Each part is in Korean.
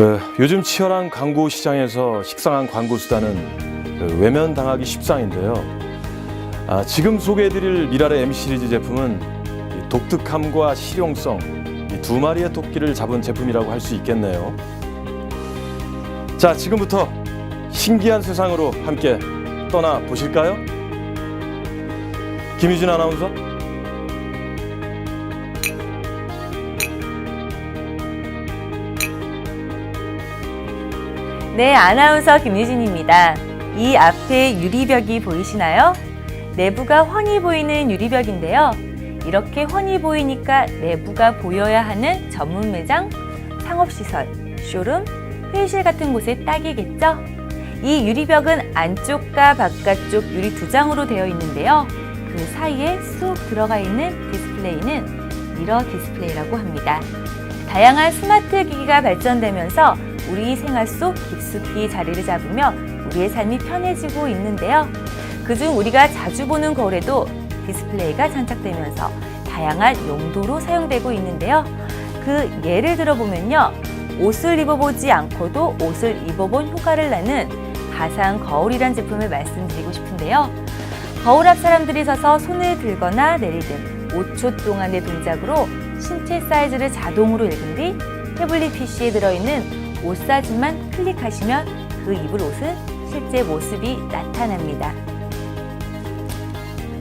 그, 요즘 치열한 광고 시장에서 식상한 광고 수단은 그 외면 당하기 십상인데요. 아, 지금 소개해드릴 미랄의 M 시리즈 제품은 이 독특함과 실용성 이 두 마리의 토끼를 잡은 제품이라고 할 수 있겠네요. 자, 지금부터 신기한 세상으로 함께 떠나 보실까요? 김유진 아나운서. 네, 아나운서 김유진입니다. 이 앞에 유리벽이 보이시나요? 내부가 훤히 보이는 유리벽인데요. 이렇게 훤히 보이니까 내부가 보여야 하는 전문 매장, 상업시설, 쇼룸, 회의실 같은 곳에 딱이겠죠? 이 유리벽은 안쪽과 바깥쪽 유리 두 장으로 되어 있는데요. 그 사이에 쑥 들어가 있는 디스플레이는 미러 디스플레이라고 합니다. 다양한 스마트 기기가 발전되면서 우리 생활 속 깊숙이 자리를 잡으며 우리의 삶이 편해지고 있는데요. 그중 우리가 자주 보는 거울에도 디스플레이가 장착되면서 다양한 용도로 사용되고 있는데요. 그 예를 들어보면요. 옷을 입어보지 않고도 옷을 입어본 효과를 내는 가상 거울이란 제품을 말씀드리고 싶은데요. 거울 앞 사람들이 서서 손을 들거나 내리든 5초 동안의 동작으로 신체 사이즈를 자동으로 읽은 뒤 태블릿 PC에 들어있는 옷 사진만 클릭하시면 그 입을 옷은 실제 모습이 나타납니다.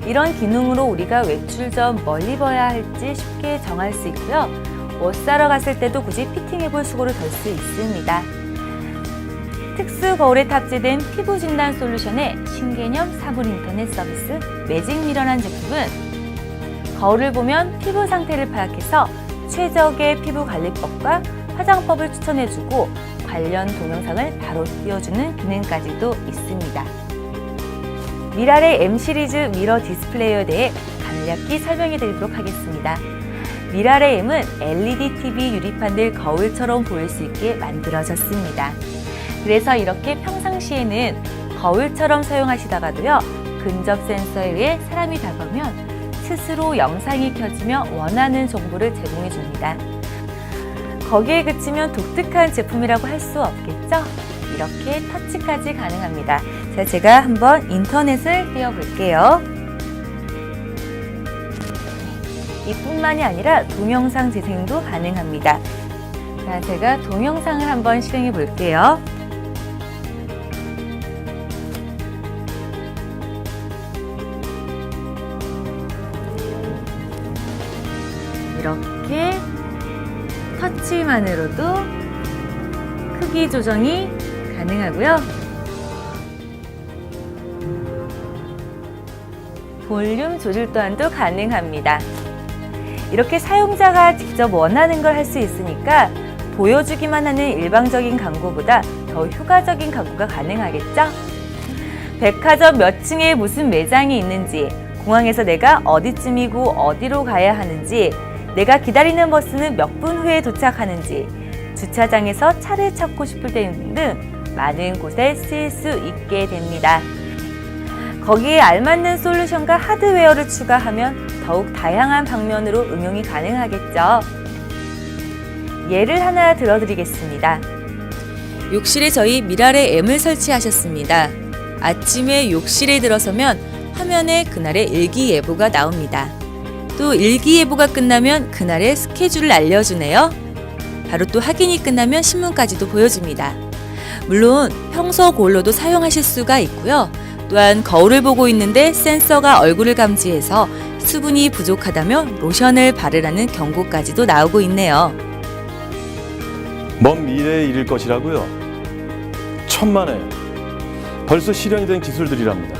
이런 기능으로 우리가 외출 전 뭘 입어야 할지 쉽게 정할 수 있고요. 옷 사러 갔을 때도 굳이 피팅해볼 수고를 덜 수 있습니다. 특수 거울에 탑재된 피부 진단 솔루션의 신개념 사물 인터넷 서비스 매직 미러란 제품은 거울을 보면 피부 상태를 파악해서 최적의 피부 관리법과 화장법을 추천해주고 관련 동영상을 바로 띄워주는 기능까지도 있습니다. 미랄의 M 시리즈 미러 디스플레이어에 대해 간략히 설명해 드리도록 하겠습니다. 미랄의 M은 LED TV 유리판들 거울처럼 보일 수 있게 만들어졌습니다. 그래서 이렇게 평상시에는 거울처럼 사용하시다가도요, 근접 센서에 의해 사람이 다가오면 스스로 영상이 켜지며 원하는 정보를 제공해 줍니다. 거기에 그치면 독특한 제품이라고 할 수 없겠죠? 이렇게 터치까지 가능합니다. 자, 제가 한번 인터넷을 띄워볼게요. 이뿐만이 아니라 동영상 재생도 가능합니다. 자, 제가 동영상을 한번 실행해 볼게요. 이렇게 터치만으로도 크기 조정이 가능하고요. 볼륨 조절 또한도 가능합니다. 이렇게 사용자가 직접 원하는 걸 할 수 있으니까 보여주기만 하는 일방적인 광고보다 더 효과적인 광고가 가능하겠죠? 백화점 몇 층에 무슨 매장이 있는지, 공항에서 내가 어디쯤이고 어디로 가야 하는지, 내가 기다리는 버스는 몇 분 후에 도착하는지, 주차장에서 차를 찾고 싶을 때 등 많은 곳에 쓰일 수 있게 됩니다. 거기에 알맞는 솔루션과 하드웨어를 추가하면 더욱 다양한 방면으로 응용이 가능하겠죠. 예를 하나 들어드리겠습니다. 욕실에 저희 미랄의 M을 설치하셨습니다. 아침에 욕실에 들어서면 화면에 그날의 일기예보가 나옵니다. 또 일기예보가 끝나면 그날의 스케줄을 알려주네요. 바로 또 확인이 끝나면 신문까지도 보여줍니다. 물론 평소 거울로도 사용하실 수가 있고요. 또한 거울을 보고 있는데 센서가 얼굴을 감지해서 수분이 부족하다면 로션을 바르라는 경고까지도 나오고 있네요. 먼 미래에 이를 것이라고요? 천만에 벌써 실현이 된 기술들이랍니다.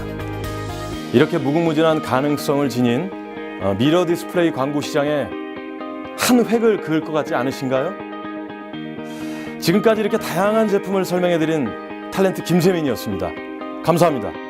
이렇게 무궁무진한 가능성을 지닌 어, 미러 디스플레이 광고 시장에 한 획을 그을 것 같지 않으신가요? 지금까지 이렇게 다양한 제품을 설명해드린 탤런트 김세민이었습니다. 감사합니다.